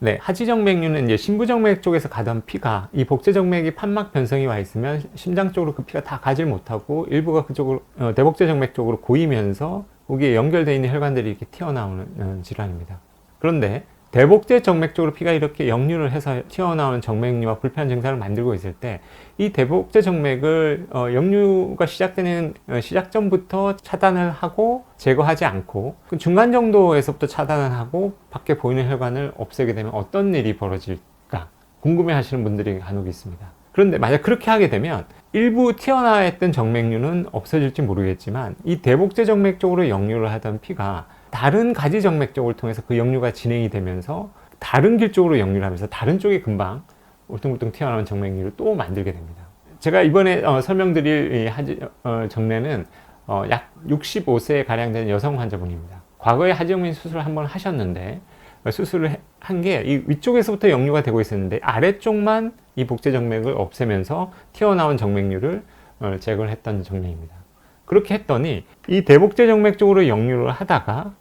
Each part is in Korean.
네, 하지정맥류는 이제 신부정맥 쪽에서 가던 피가 이 복제정맥이 판막 변성이 와 있으면 심장 쪽으로 그 피가 다 가질 못하고 일부가 그쪽으로 어, 대복제정맥 쪽으로 고이면서 거기에 연결되어 있는 혈관들이 이렇게 튀어나오는 어, 질환입니다. 그런데 대복제 정맥 쪽으로 피가 이렇게 역류를 해서 튀어나오는 정맥류와 불편한 증상을 만들고 있을 때 이 대복제 정맥을 어, 역류가 시작되는 어, 시작 전부터 차단을 하고 제거하지 않고 그 중간 정도에서부터 차단을 하고 밖에 보이는 혈관을 없애게 되면 어떤 일이 벌어질까 궁금해 하시는 분들이 간혹 있습니다. 그런데 만약 그렇게 하게 되면 일부 튀어나와 있던 정맥류는 없어질지 모르겠지만 이 대복제 정맥 쪽으로 역류를 하던 피가 다른 가지 정맥 쪽을 통해서 그 역류가 진행이 되면서 다른 길 쪽으로 역류를 하면서 다른 쪽에 금방 울퉁불퉁 튀어나온 정맥류를 또 만들게 됩니다. 제가 이번에 어, 설명드릴 이 하지, 어, 정례는 어, 약 65세 가량 되는 여성 환자분입니다. 과거에 하지정맥 수술을 한번 하셨는데 어, 수술을 한 게 이 위쪽에서부터 역류가 되고 있었는데 아래쪽만 이 복제 정맥을 없애면서 튀어나온 정맥류를 어, 제거를 했던 정례입니다. 그렇게 했더니 이 대복제 정맥 쪽으로 역류를 하다가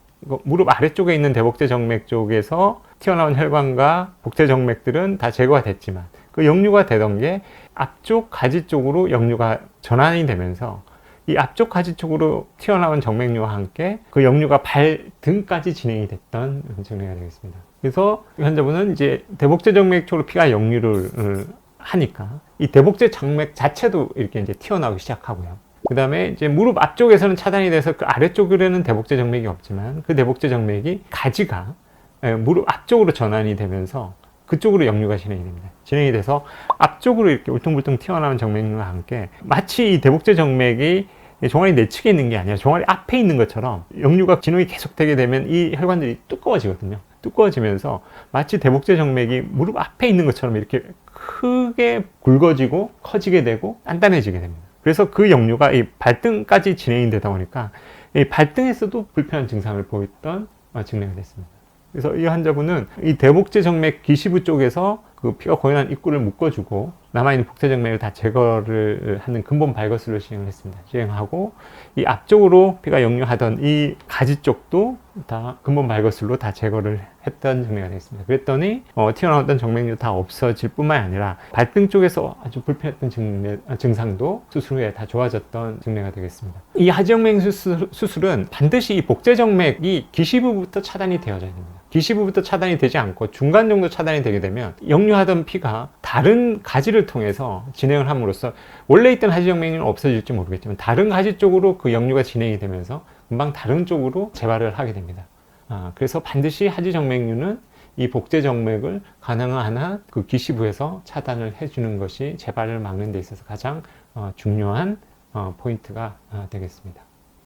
무릎 아래쪽에 있는 대복제 정맥 쪽에서 튀어나온 혈관과 복제 정맥들은 다 제거가 됐지만 그 역류가 되던 게 앞쪽 가지 쪽으로 역류가 전환이 되면서 이 앞쪽 가지 쪽으로 튀어나온 정맥류와 함께 그 역류가 발 등까지 진행이 됐던 정례가 되겠습니다. 그래서 이 환자분은 이제 대복제 정맥 쪽으로 피가 역류를 어, 하니까 이 대복제 정맥 자체도 이렇게 이제 튀어나오기 시작하고요. 그 다음에 이제 무릎 앞쪽에서는 차단이 돼서 그 아래쪽으로는 대복제 정맥이 없지만 그 대복제 정맥이 가지가 예, 무릎 앞쪽으로 전환이 되면서 그쪽으로 역류가 진행이 됩니다. 진행이 돼서 앞쪽으로 이렇게 울퉁불퉁 튀어나온 정맥류와 함께 마치 이 대복제 정맥이 종아리 내측에 있는 게 아니라 종아리 앞에 있는 것처럼 역류가 진행이 계속되게 되면 이 혈관들이 두꺼워지거든요. 두꺼워지면서 마치 대복제 정맥이 무릎 앞에 있는 것처럼 이렇게 크게 굵어지고 커지게 되고 단단해지게 됩니다. 그래서 그 역류가 이 발등까지 진행이 되다 보니까 이 발등에서도 불편한 증상을 보였던 어, 증례가 됐습니다. 그래서 이 환자분은 이 대복제 정맥 기시부 쪽에서 그 피가 고연한 입구를 묶어주고 남아있는 복제 정맥을 다 제거를 하는 근본 발거술을 시행을 했습니다. 시행하고 이 앞쪽으로 피가 역류하던 이 가지 쪽도 다 근본 발거술로 다 제거를 했던 정맥가 되겠습니다. 그랬더니 어, 튀어나왔던 정맥류 다 없어질 뿐만 아니라 발등 쪽에서 아주 불편했던 증례, 아, 증상도 수술 후에 다 좋아졌던 증례가 되겠습니다. 이 하지정맥 수술, 수술은 반드시 이 복제 정맥이 기시부부터 차단이 되어져야 됩니다. 기시부부터 차단이 되지 않고 중간 정도 차단이 되게 되면 역류하던 피가 다른 가지를 통해서 진행을 함으로써 원래 있던 하지정맥류는 없어질지 모르겠지만 다른 가지 쪽으로 그 역류가 진행이 되면서 금방 다른 쪽으로 재발을 하게 됩니다. 아, 그래서 반드시 하지정맥류는 이 복제정맥을 가능한 한 그 기시부에서 차단을 해주는 것이 재발을 막는 데 있어서 가장 어, 중요한 어, 포인트가 어, 되겠습니다.